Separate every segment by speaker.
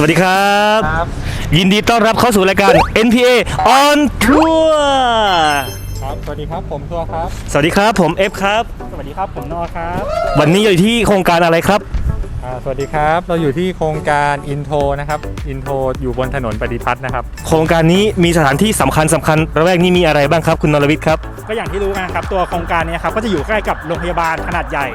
Speaker 1: สวัสดีครับ
Speaker 2: ครับ
Speaker 1: ยินดีต้อนรับเข้าสู่รายการ NPA on Tour
Speaker 2: ครับ สวัสดีครับ ผมตัวครับ
Speaker 1: สวัสดีครับผม F ครับ
Speaker 2: สวัสดีครับ ผมนอครับ
Speaker 1: วันนี้อยู่ที่โครงการอะไรครับ
Speaker 2: อ่าสวัสดีครับ เราอยู่ที่โครงการอินโทนะครับ อินโทอยู่บนถนนปฏิพัฒน์นะครับ
Speaker 1: โครงการนี้มีสถานที่สำคัญสำคัญระแวกนี้มีอะไรบ้างครับคุณนรวิทย์ครับ
Speaker 3: ก็อย่างที่รู้กันนะครับตัวโครงการเนี้ครับก็จะอยู่ใกล้กับโรงพยาบาลขนาดใหญ่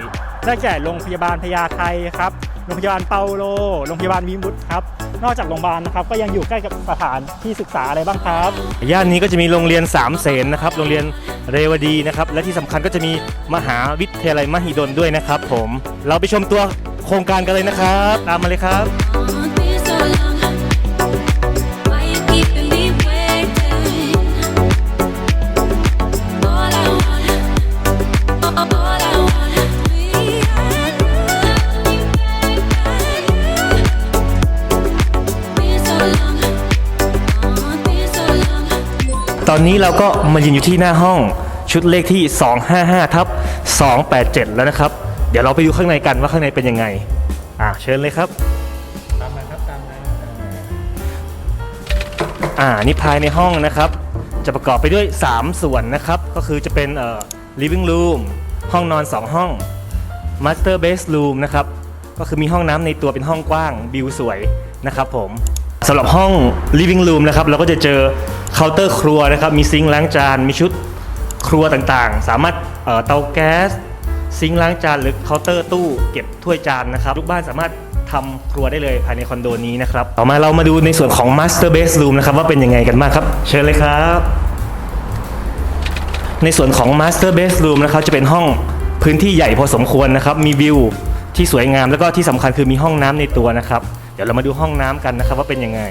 Speaker 3: ได้แก่โรงพยาบาลพญาไทครับ โรงพยาบาลเปาโล โรงพยาบาลวิมุตครับ นอกจากโรงพยาบาลนะครับ ก็ยังอยู่ใกล้กับสถานที่ศึกษาอะไรบ้างครับ
Speaker 1: ย่านนี้ก็จะมีโรงเรียนสามเสนนะครับ โรงเรียนเรวดีนะครับ และที่สำคัญก็จะมีมหาวิทยาลัยมหิดลด้วยนะครับ ผม เราไปชมตัวโครงการกันเลยนะครับ ตามมาเลยครับ อนนี้เราก็มายืนอยู่ที่หน้าห้องชุดเลขที่ 255ทับ287 แล้วนะครับ เดี๋ยวเราไปดูข้างในกันว่าข้างในเป็นยังไง อ่าเชิญเลยครับ
Speaker 2: ตามมาครับตามมา
Speaker 1: อ่านี่ภายในห้องนะครับ จะประกอบไปด้วย 3 ส่วนนะครับ ก็คือจะเป็นเอ่อ living room ห้องนอน 2 ห้อง master bedroom นะครับ ก็คือมีห้องน้ำในตัวเป็นห้องกว้างวิวสวยนะครับผมสำหรับห้อง living room นะครับ เราก็จะเจอ เคาน์เตอร์ครัวนะครับ มีซิงค์ล้างจาน มีชุดครัวต่างๆ สามารถเตาแก๊ส ซิงค์ล้างจานหรือเคาน์เตอร์ตู้เก็บถ้วยจานนะครับลูกบ้านสามารถทำครัวได้เลยภายในคอนโดนี้นะครับ ต่อมาเรามาดูในส่วนของ Master Bedroom นะครับว่าเป็นยังไงกันบ้างครับ เชิญเลยครับ ในส่วนของ Master Bedroom นะครับจะเป็นห้องพื้นที่ใหญ่พอสมควรนะครับ มีวิวที่สวยงามแล้วก็ที่สำคัญคือมีห้องน้ำในตัวนะครับ เดี๋ยวเรามาดูห้องน้ำกันนะครับว่าเป็นยังไง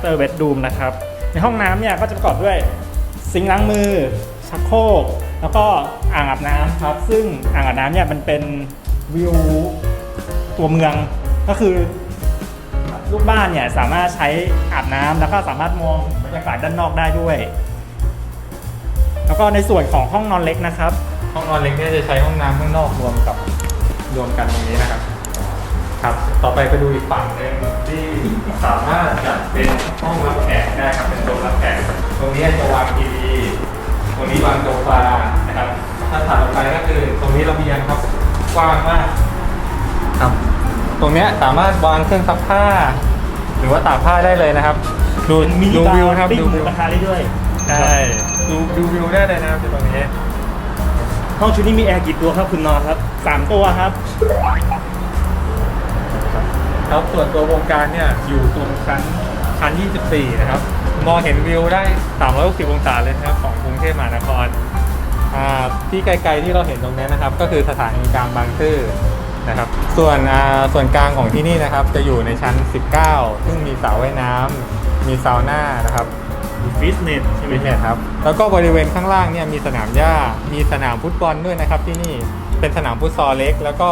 Speaker 3: องน้ำของ Master Bedroom นะครับ ในห้องน้ำเนี่ยก็จะประกอบด้วยซิงล้างมือ ชักโครก แล้วก็อ่างอาบน้ำครับ ซึ่งอ่างอาบน้ำเนี่ยมันเป็นวิวตัวเมืองก็คือลูกบ้านเนี่ยสามารถใช้อาบน้ำแล้วก็สามารถมองบรรยากาศด้านนอกได้ด้วย แล้วก็ในส่วนของห้องนอนเล็กนะครับ
Speaker 2: ห้องนอนเล็กเนี่ยจะใช้ห้องน้ำข้างนอกรวมกับรวมกันตรงนี้นะครับ ครับ ต่อไปไปดูอีกฝั่งหนึ่งที่สามารถจัดเป็นห้องรับแขกได้ครับเป็นโซนรับแขกตรงนี้จะวางทีวีตรงนี้วางโซฟานะครับ ถ้าถัดออกไปก็คือตรงนี้ระเบียงครับกว้างมากครับ ตรงเนี้ยสามารถวางเครื่องซักผ้า หรือว่าตากผ้าได้เลยนะครับ ดู
Speaker 3: มี
Speaker 2: ดูวิวครับ
Speaker 3: ปิ้ง
Speaker 2: ดู
Speaker 3: หมู
Speaker 2: วิว
Speaker 3: กระทะได้ด้วย
Speaker 2: ใช่ดูดูวิวได้เลยนะครับตรงนี้
Speaker 1: ห้องชุดนี้มีแอร์กี่ตัวครับคุณนอครับ
Speaker 3: สามตัวครับ
Speaker 2: ครับส่วนตัววงการเนี่ยอยู่ตรงชั้นชั้น 24 นะครับ มองเห็นวิวได้ 360 องศาเลยนะครับของกรุงเทพมหานครอ่าที่ไกลๆที่เราเห็นตรงนี้นะครับ ก็คือสถานีกลางบางซื่อนะครับ ส่วนอ่าส่วนกลางของที่นี่นะครับ จะอยู่ในชั้น 19 ซึ่งมีสระว่ายน้ำมีซาวน่านะครับ
Speaker 3: ฟิตเนสใช่ไหม
Speaker 2: ฟิตเนสครับ แล้วก็บริเวณข้างล่างเนี่ยมีสนามหญ้า มีสนามฟุตบอลด้วยนะครับที่นี่เป็นสนามฟุตซอลเล็ก แล้วก็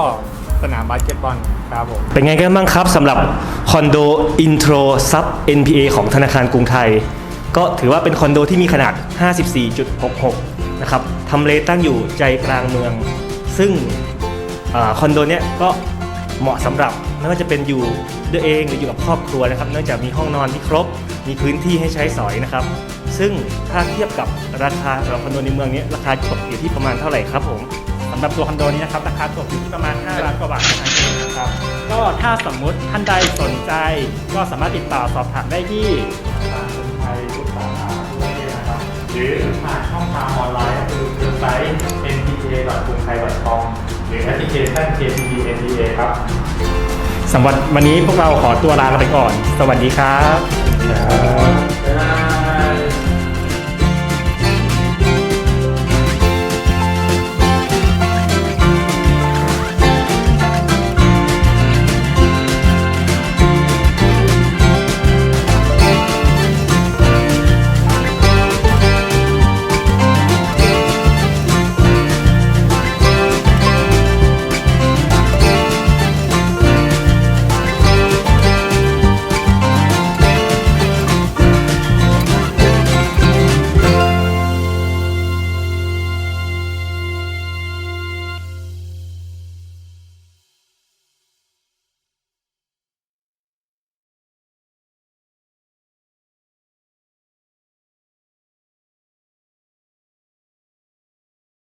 Speaker 2: สนามบาสเกตบอลครับผม
Speaker 1: เป็นไงกันบ้างครับสำหรับคอนโดอินโทรซับ NPA ของธนาคารกรุงไทย ก็ถือว่าเป็นคอนโดที่มีขนาด 54.66 นะครับทำเลตั้งอยู่ใจกลางเมือง ซึ่งอคอนโดเนี้ยก็เหมาะสำหรับไม่ว่าจะเป็นอยู่ด้วยเองหรืออยู่กับครอบครัวนะครับ เนื่องจากมีห้องนอนที่ครบ มีพื้นที่ให้ใช้สอยนะครับ ซึ่งถ้าเทียบกับราคาสำหรับคอนโดในเมืองนี้ราคาตกอยู่ที่ประมาณเท่าไหร่ครับผมำ
Speaker 3: หรับตัวคอนโดนี้นะครับราคาตกอยู่ที่ประมาณ 5 ล้านกว่าบาทเท่านั้นเองนะครับก็ถ้าสมมุติท่านใดสนใจ ก็สามารถติดต่อสอบถามได้ที่
Speaker 2: ทางคนไทยทุกสาขาทั่วประเทศนะครับหรือผ่านช่องทางออนไลน์ก็คือเว็บไซต์ npa.kruthai.com หรือแอปพลิเคชัน KTV NPA ครับ
Speaker 3: สำหรับวันนี้พวกเราขอตัวลาไปก่อน สวัสดี
Speaker 2: ครับ